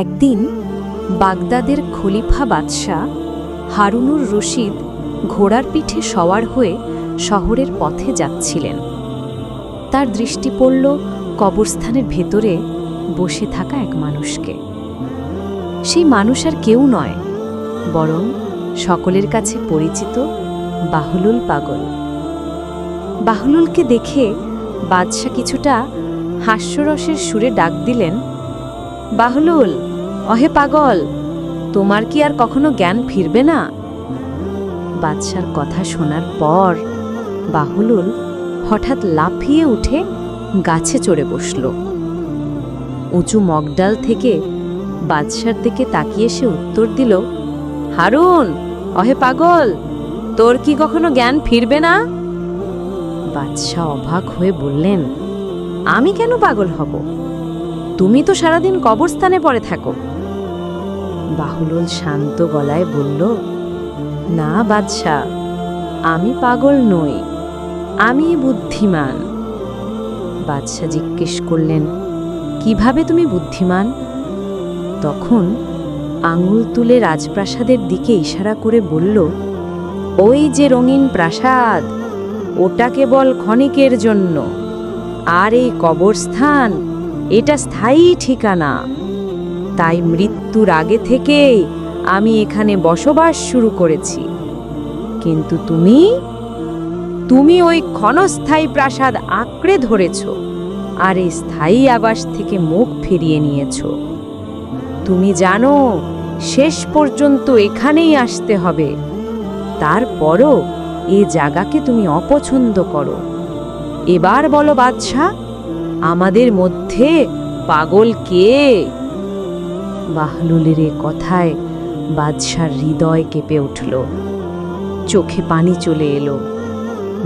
একদিন বাগদাদের খলিফা বাদশাহ হারুনুর রশিদ ঘোড়ার পিঠে সওয়ার হয়ে শহরের পথে যাচ্ছিলেন। তার দৃষ্টি পড়ল কবরস্থানের ভেতরে বসে থাকা এক মানুষকে। সেই মানুষ আর কেউ নয়, বরং সকলের কাছে পরিচিত বাহুলুল পাগল। বাহুলুলকে দেখে বাদশাহ কিছুটা হাস্যরসের সুরে ডাক দিলেন বাহুলুল, অহে পাগল, তোমার কি আর কখনো জ্ঞান ফিরবে না? বাদশার কথা শোনার পর বাহুলুল হঠাৎ লাফিয়ে উঠে গাছে চড়ে বসল। উঁচু মগডাল থেকে বাদশার দিকে তাকিয়ে সে উত্তর দিল, হারুন, অহে পাগল, তোর কি কখনো জ্ঞান ফিরবে না? বাদশাহ অবাক হয়ে বললেন, আমি কেন পাগল হব? তুমি তো সারাদিন কবরস্থানে পড়ে থাকো। বাহুলুল শান্ত গলায় বলল, না বাদশাহ, আমি পাগল নই, আমি বুদ্ধিমান। বাদশাহ জিজ্ঞেস করলেন, কীভাবে তুমি বুদ্ধিমান? তখন আঙুল তুলে রাজপ্রাসাদের দিকে ইশারা করে বলল, ওই যে রঙিন প্রাসাদ, ওটা কেবল ক্ষণিকের জন্য, আর এই কবরস্থান এটা স্থায়ী ঠিকানা। তাই মৃত্যুর আগে থেকেই আমি এখানে বসবাস শুরু করেছি। কিন্তু তুমি? তুমি ওই ক্ষণস্থায়ী প্রাসাদ আঁকড়ে ধরেছ আর এই স্থায়ী আবাস থেকে মুখ ফিরিয়ে নিয়েছ। তুমি জানো, শেষ পর্যন্ত এখানেই আসতে হবে। তারপরও এ জায়গাকে তুমি অপছন্দ করো। এবার বলো, বাদশাহ আমাদের মধ্যে পাগল কে? বাহলুলের এ কথায় বাদশার হৃদয় কেঁপে উঠল। চোখে পানি চলে এলো।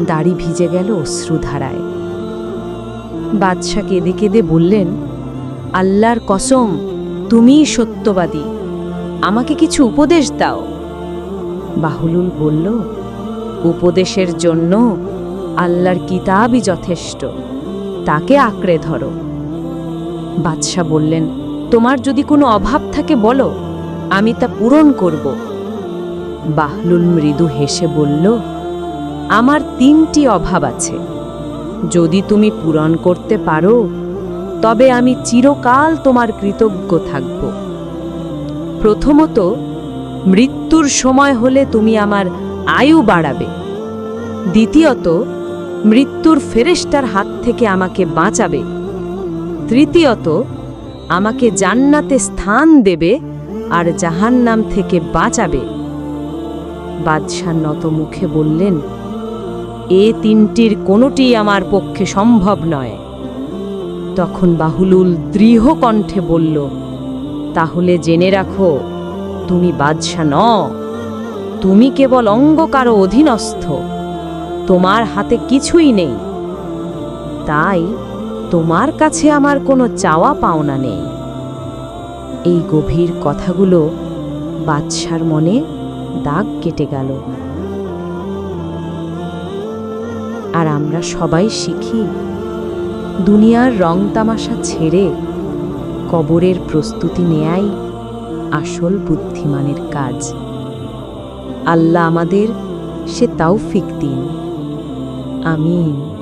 দাড়ি ভিজে গেল অশ্রুধারায়। বাদশাহ কেঁদে কেঁদে বললেন, আল্লাহর কসম, তুমিই সত্যবাদী। আমাকে কিছু উপদেশ দাও। বাহুলুল বলল, উপদেশের জন্য আল্লাহর কিতাবই যথেষ্ট। তাকে আঁকড়ে ধরো। বাদশাহ বললেন, তোমার যদি কোনো অভাব থাকে বলো, আমি তা পূরণ করব। বাহলুল মৃদু হেসে বলল, আমার তিনটি অভাব আছে। যদি তুমি পূরণ করতে পারো, তবে আমি চিরকাল তোমার কৃতজ্ঞ থাকব। প্রথমত, মৃত্যুর সময় হলে তুমি আমার আয়ু বাড়াবে। দ্বিতীয়ত, মৃত্যুর ফেরেস্টার হাত থেকে আমাকে বাঁচাবে। তৃতীয়ত, আমাকে জান্নাতে স্থান দেবে আর জাহান্নাম থেকে বাঁচাবে। বাদশাহ নত মুখে বললেন, এ তিনটির কোনোটি আমার পক্ষে সম্ভব নয়। তখন বাহুলুল দৃঢ় কণ্ঠে বলল, তাহলে জেনে রাখো, তুমি বাদশাহ ন তুমি কেবল অঙ্গ কারও অধীনস্থ। তোমার হাতে কিছুই নেই। তাই তোমার কাছে আমার কোনো চাওয়া পাওনা নেই। এই গভীর কথাগুলো বাদশার মনে দাগ কেটে গেল। আর আমরা সবাই শিখি, দুনিয়ার রং তামাশা ছেড়ে কবরের প্রস্তুতি নেয়াই আসল বুদ্ধিমানের কাজ। আল্লাহ আমাদের সে তাওফিক দিন। আমিন।